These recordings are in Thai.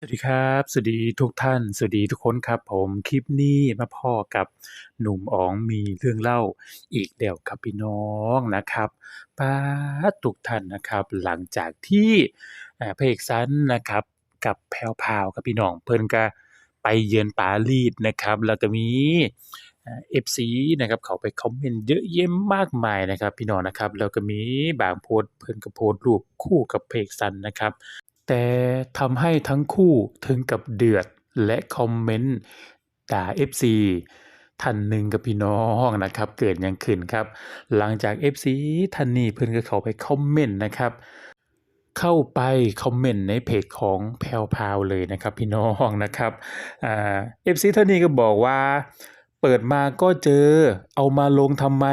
สวัสดีครับ สวัสดีทุกท่าน สวัสดีทุกคนครับผมคลิปนี้มาพ้อกับหนุ่มอ๋องมีเรื่องเล่าอีกแล้วครับพี่น้องนะครับป๊าทุกท่านนะครับ หลังจากที่พระเอกซันนะครับ กับแพรวพาวครับพี่น้องเพิ่นก็ไปเยือนปารีสนะครับ แล้วก็มีเอ่า FC นะครับเขาไปคอมเมนต์เยอะแยะมากมายนะครับ พี่น้องนะครับแล้วก็มีบางโพสเพิ่นก็โพสรูปคู่กับพระเอกซันนะครับ แต่ทำให้ทั้งคู่ถึงกับเดือดและคอมเมนต์ด่า FC ท่านหนึ่งครับพี่น้องนะครับ เกิดยังขึ้นครับ หลังจาก FC ท่านนี้เพิ่นก็เข้าไปคอมเมนต์นะครับ เข้าไปคอมเมนต์ในเพจของแพรวพาวเลยนะครับ พี่น้องนะครับอ่า FC ท่านนี้ก็บอกว่า เปิดมาก็เจอเอามาลงทำไม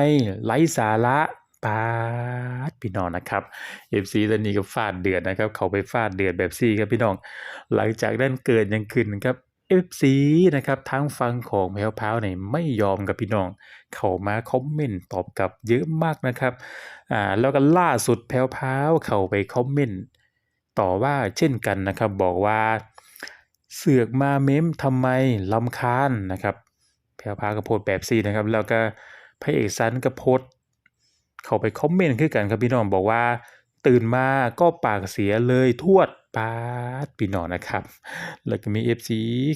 ไร้สาระ ปาดพี่น้องนะครับ FC ท่านนี้ก็ฟาดเดือดนะครับ เขาไปฟาดเดือดแบบซี่ครับพี่น้อง หลังจากนั้นเกิดยังขึ้นครับ FC นะครับทางฝั่งของแพรวพาวนี่ยไม่ยอมครับพี่น้อง เข้ามาคอมเมนต์ตอบกลับเยอะมากนะครับอ่าแล้วก็ล่าสุดแพรวพาวเข้าไปคอมเมนต์ต่อว่าเช่นกันนะครับ บอกว่าเสือกมาเม้มทำไมรำคาญนะครับแพรวพาวก็โพสแบบซี่นะครับ แล้วก็พระเอกซันก็โพส เขาไปคอมเมนต์คือกันครับพี่น้องบอกว่า ตื่นมาก็ปากเสียเลยทวดปาดพี่น้องนะครับ แล้วก็มี FC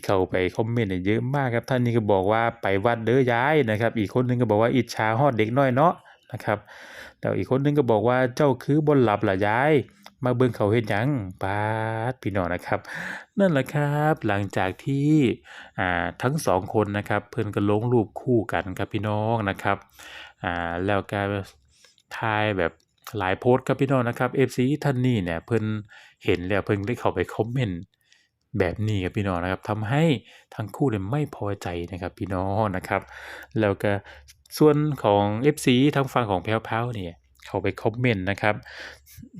เข้าไปคอมเมนต์เนี่ยเยอะมากครับท่านนี้ก็บอกว่าไปวัดเด้อยายนะครับ อีกคนหนึ่งก็บอกว่าอิจฉาฮอดเด็กน้อยเนาะนะครับแล้วอีกคนหนึ่งก็บอกว่าเจ้าคือบ่หลับหล่ะยาย มาเบิ่งเขาเฮ็ดหยังปาดพี่น้องนะครับ นั่นแหละครับหลังจากที่อ่าทั้ง2คนนะครับ เพิ่นก็ลงรูปคู่กันครับพี่น้องนะครับอ่าแล้วก็ ถ่ายแบบหลายโพสต์ครับพี่น้องนะครับ FC ท่านนี้เนี่ยเพิ่นเห็นแล้วเพิ่นเลยเข้าไปคอมเมนต์แบบนี้ครับพี่น้องนะครับทำให้ทั้งคู่เนี่ยไม่พอใจนะครับพี่น้องนะครับแล้วก็ส่วนของ FC ทางฝั่งของแพรวพราเนี่ยเข้าไปคอมเมนต์นะครับ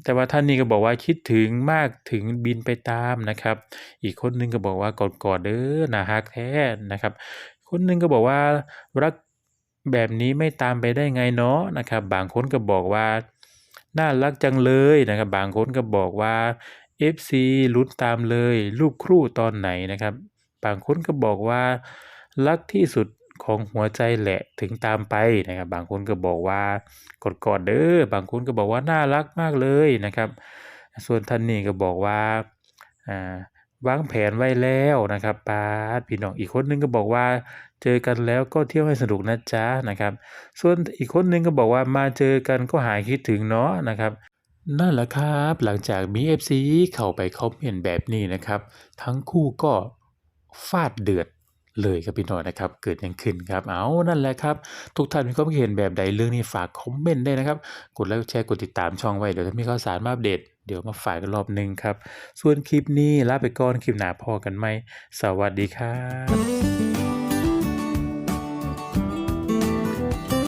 แต่ว่าท่านนี้ก็บอกว่าคิดถึงมากถึงบินไปตามนะครับ อีกคนหนึ่งก็บอกว่ากอดๆเด้อน่ารักแท้นะครับ คนหนึ่งก็บอกว่ารัก แบบนี้ไม่ตามไปได้ไงเนาะนะครับ บางคนก็บอกว่า น่ารักจังเลยนะครับ บางคนก็บอกว่า FC ลุ้นตามเลยรูปครู่ตอนไหนนะครับ บางคนก็บอกว่า รักที่สุดของหัวใจแหละถึงตามไปนะครับ บางคนก็บอกว่ากอดๆเด้อบางคนก็บอกว่าน่ารักมากเลยนะครับ ส่วนท่านนี้ก็บอกว่าอ่า วางแผนไว้แล้วนะครับป้าพี่น้องอีกคนหนึ่งก็บอกว่า เจอกันแล้วก็เที่ยวให้สนุกนะจ๊ะนะครับ ส่วนอีกคนหนึ่งก็บอกว่ามาเจอกันก็หายคิดถึงเนาะนะครับนั่นแหละครับหลังจากมี FC เข้าไปคอมเมนต์แบบนี้นะครับ ทั้งคู่ก็ฟาดเดือด เลยครับพี่น้องนะครับ เกิดยังขึ้นครับ เอานั่นแหละครับ ทุกท่านมีความคิดเห็นแบบใดเรื่องนี้ฝากคอมเมนต์ได้นะครับ กดไลค์แชร์กดติดตามช่องไว้เดี๋ยวถ้ามีข่าวสารมาอัปเดตเดี๋ยวมาฝากกันรอบหนึ่งครับ ส่วนคลิปนี้ลาไปก่อนคลิปหน้าพอกันไหมสวัสดีครับ